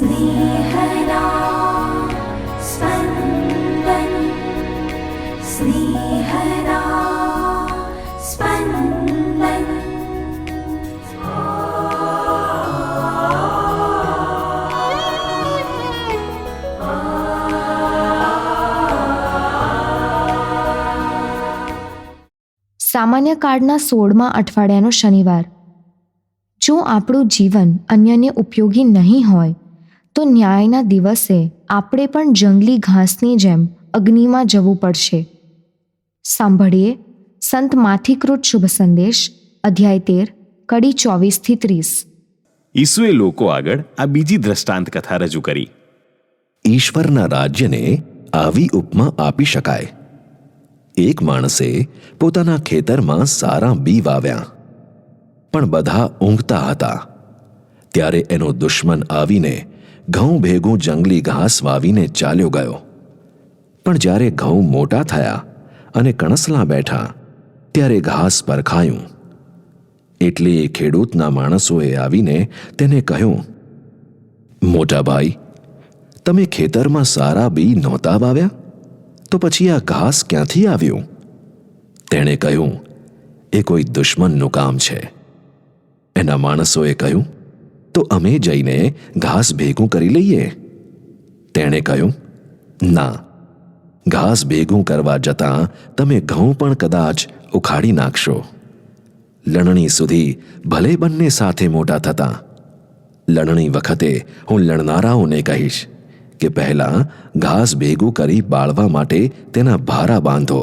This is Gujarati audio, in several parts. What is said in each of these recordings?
स्नेहदा स्पन्दन् स्नेहदा स्पन्दन् સામાન્ય કાળના સોળમા અઠવાડિયાનો શનિવાર જો આપણું જીવન અન્યને ઉપયોગી નહીં હોય તો ન્યાયના દિવસે આપણે પણ જંગલી ઘાસની જેમ અગ્નિમાં જવું પડશે. સાંભળીએ સંત માથિકૃત શુભ સંદેશ અધ્યાય તેર કડી ચોવીસથી ત્રીસ. ઈસુએ લોકો આગળ આ બીજી દ્રષ્ટાંત કથા રજૂ કરી. ઈશ્વરના રાજ્યને આવી ઉપમા આપી શકાય. એક માણસે પોતાના ખેતરમાં સારા બી વાવ્યા. પણ બધા ઊંઘતા હતા. ત્યારે એનો દુશ્મન આવીને ઘઉં ભેગું જંગલી ઘાસ વાવીને ચાલ્યો ગયો. પણ જ્યારે ઘઉં મોટા થયા અને કણસલા બેઠા, ત્યારે ઘાસ પરખાયું. એટલે એ ખેડૂતના માણસોએ આવીને તેને કહ્યું, મોટા ભાઈ, તમે ખેતરમાં સારા બી નહોતા વાવ્યા? તો પછી આ ઘાસ ક્યાંથી આવ્યું? તેણે કહ્યું, એ કોઈ દુશ્મનનું કામ છે. એના માણસોએ કહ્યું તો અમે જઈને ઘાસ ભેગું કરી લઈએ. તેણે કહ્યું, ના, ઘાસ ભેગું કરવા જતાં તમે ઘઉં પણ કદાચ ઉખાડી નાખશો. લણણી સુધી ભલે બંને સાથે મોટા થતા, લણણી વખતે હું લણનારાઓને કહીશ કે પહેલાં ઘાસ ભેગું કરી બાળવા માટે તેના ભારા બાંધો,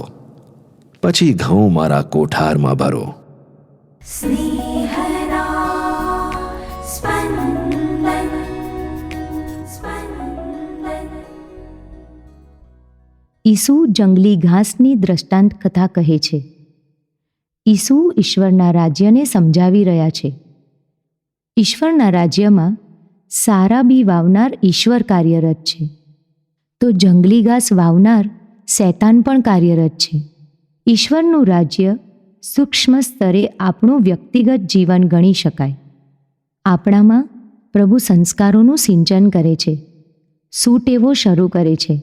પછી ઘઉં મારા કોઠારમાં ભરો. સ્નેહ ઈસુ જંગલી ઘાસની દ્રષ્ટાંત કથા કહે છે. ઈસુ ઈશ્વરના રાજ્યને સમજાવી રહ્યા છે. ઈશ્વરના રાજ્યમાં સારા બી વાવનાર ઈશ્વર કાર્યરત છે. તો જંગલી ઘાસ વાવનાર શૈતાન પણ કાર્યરત છે. ઈશ્વરનું રાજ્ય સૂક્ષ્મ સ્તરે આપણું વ્યક્તિગત જીવન ગણી શકાય. આપણામાં પ્રભુ સંસ્કારોનું સિંચન કરે છે. સૂટેવો શરૂ કરે છે.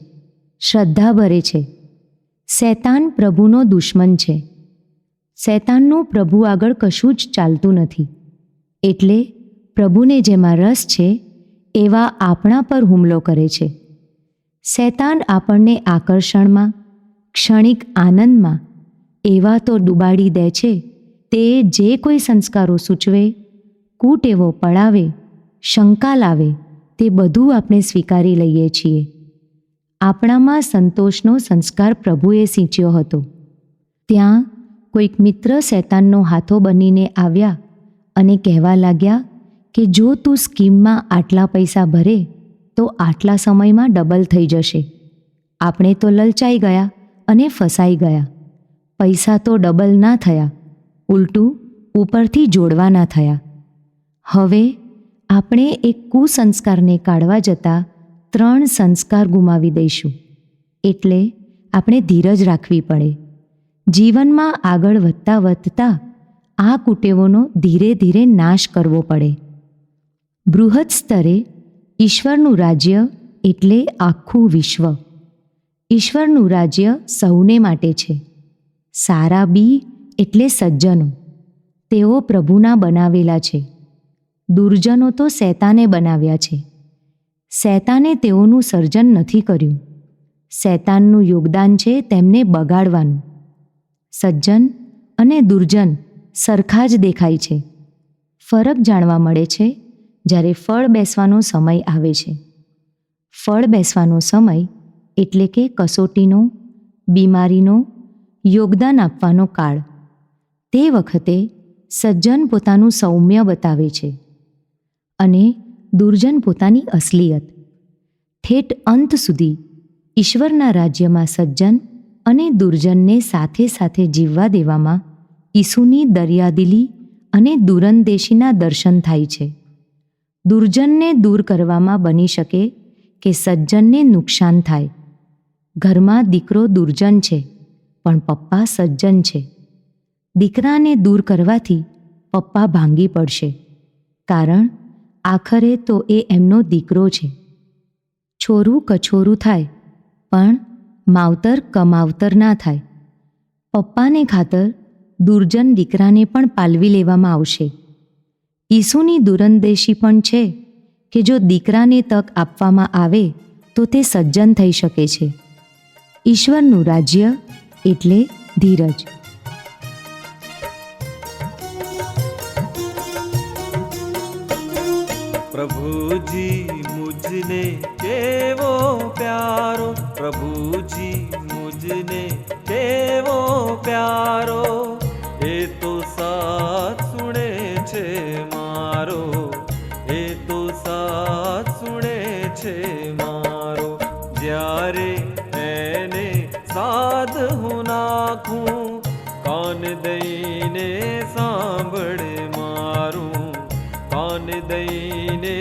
શ્રદ્ધા ભરે છે. શૈતાન પ્રભુનો દુશ્મન છે. શૈતાનનું પ્રભુ આગળ કશું જ ચાલતું નથી. એટલે પ્રભુને જેમાં રસ છે, એવા આપણા પર હુમલો કરે છે. શૈતાન આપણને આકર્ષણમાં, ક્ષણિક આનંદમાં એવા તો ડૂબાડી દે છે, તે જે કોઈ સંસ્કારો સૂચવે, કૂટેવો પડાવે, શંકા લાવે, તે બધું આપણે સ્વીકારી લઈએ છીએ. આપણામાં સંતોષનો સંસ્કાર પ્રભુએ સિંચ્યો હતો. ત્યાં કોઈક મિત્ર શૈતાનનો હાથો બનીને આવ્યા અને કહેવા લાગ્યા કે જો તું સ્કીમમાં આટલા પૈસા ભરે, તો આટલા સમયમાં ડબલ થઈ જશે. આપણે તો લલચાઈ ગયા અને ફસાઈ ગયા. પૈસા તો ડબલ ના થયા, ઉલટું ઉપરથી જોડવાના થયા. હવે આપણે એક કુસંસ્કારને કાઢવા જતાં ત્રણ સંસ્કાર ગુમાવી દઈશું. એટલે આપણે ધીરજ રાખવી પડે. જીવનમાં આગળ વધતા વધતા આ કુટેવોનો ધીરે ધીરે નાશ કરવો પડે. બૃહદ સ્તરે ઈશ્વરનું રાજ્ય એટલે આખું વિશ્વ. ઈશ્વરનું રાજ્ય સૌને માટે છે. સારા બી એટલે સજ્જનો. તેઓ પ્રભુના બનાવેલા છે. દુર્જનો તો શૈતાને બનાવ્યા છે. શૈતાને તેઓનું સર્જન નથી કર્યું. શૈતાનનું યોગદાન છે તેમને બગાડવાનું. સજ્જન અને દુર્જન સરખા જ દેખાય છે. ફરક જાણવા મળે છે જ્યારે ફળ બેસવાનો સમય આવે છે. ફળ બેસવાનો સમય એટલે કે કસોટીનો, બીમારીનો યોગદાન આપવાનો કાળ. તે વખતે સજ્જન પોતાનું સૌમ્ય બતાવે છે. અને દુર્જન પોતાની અસલિયત. ઠેઠ અંત સુધી ઈશ્વરના રાજ્યમાં સજ્જન અને દુર્જનને સાથે સાથે જીવવા દેવામાં ઈસુની દરિયાદિલી અને દૂરંદેશીના દર્શન થાય છે. દુર્જનને દૂર કરવામાં બની શકે કે સજ્જનને નુકસાન થાય. ઘરમાં દીકરો દુર્જન છે, પણ પપ્પા સજ્જન છે. દીકરાને દૂર કરવાથી પપ્પા ભાંગી પડશે. કારણ આખરે તો એ એમનો દીકરો છે. છોરું કછોરું થાય, પણ માવતર કમાવતર ના થાય. પપ્પાને ખાતર દુર્જન દીકરાને પણ પાલવી લેવામાં આવશે. ઈસુની દુરંદેશી પણ છે કે જો દીકરાને તક આપવામાં આવે, તો તે સજ્જન થઈ શકે છે. ઈશ્વરનું રાજ્ય એટલે ધીરજ. પ્રભુજી મુજને કેવો પ્યારો પ્રભુજી મુજને કેવો પ્યારો એ તો સાથ સુણે છે મારો એ તો સાથ સુણે છે મારો જ્યારે એને સાધ હું નાખું કાન દઈને સાંભળે કાન દઈને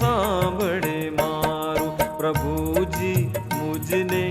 સાંભળે મારું પ્રભુજી મુજને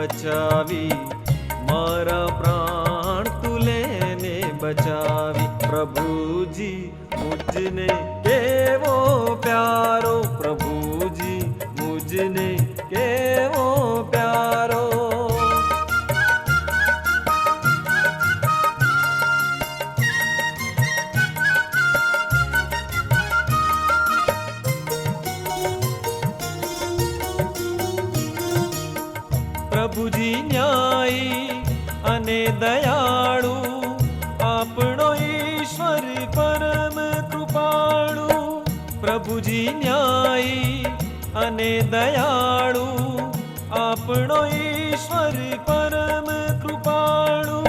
બચાવી મારા પ્રાણ તું લેને બચાવી. પ્રભુજી મુજને કેવો પ્યારો પ્રભુજી મુજને કેવો પ્યારો. દયાળુ, આપણો ઈશ્વર પરમ કૃપાળુ, પ્રભુજી ન્યાયી અને દયાળુ, આપણો ઈશ્વર પરમ કૃપાળુ,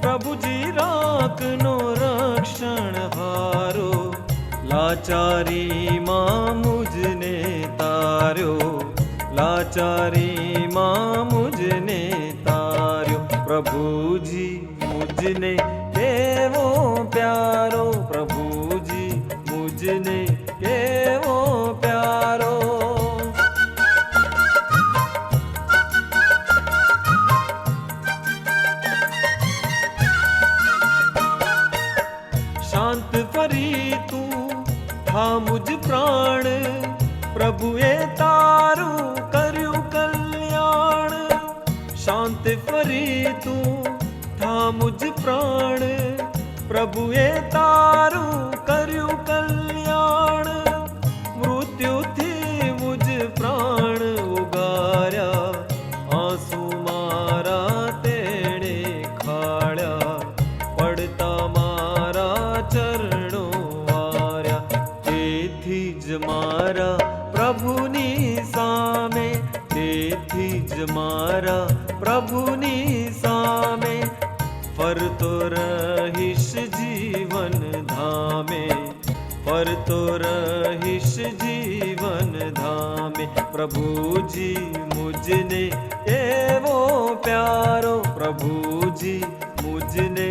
પ્રભુજી રાખનો રક્ષણ હારો, લાચારીમાં મુજને તાર્યો, લાચારીમાં મુજને તાર્યો પ્રભુજી મુજને કેવો પ્યારો પ્રભુજી મુજને શાંત ફરી તું. થા મુજ પ્રાણ પ્રભુએ તારું પ્રભુની સામે ફરતો રહીશ જીવન ધામે ફરતો રહીશ જીવન ધામે પ્રભુજી મુજને એવો પ્યારો પ્રભુજી મુજને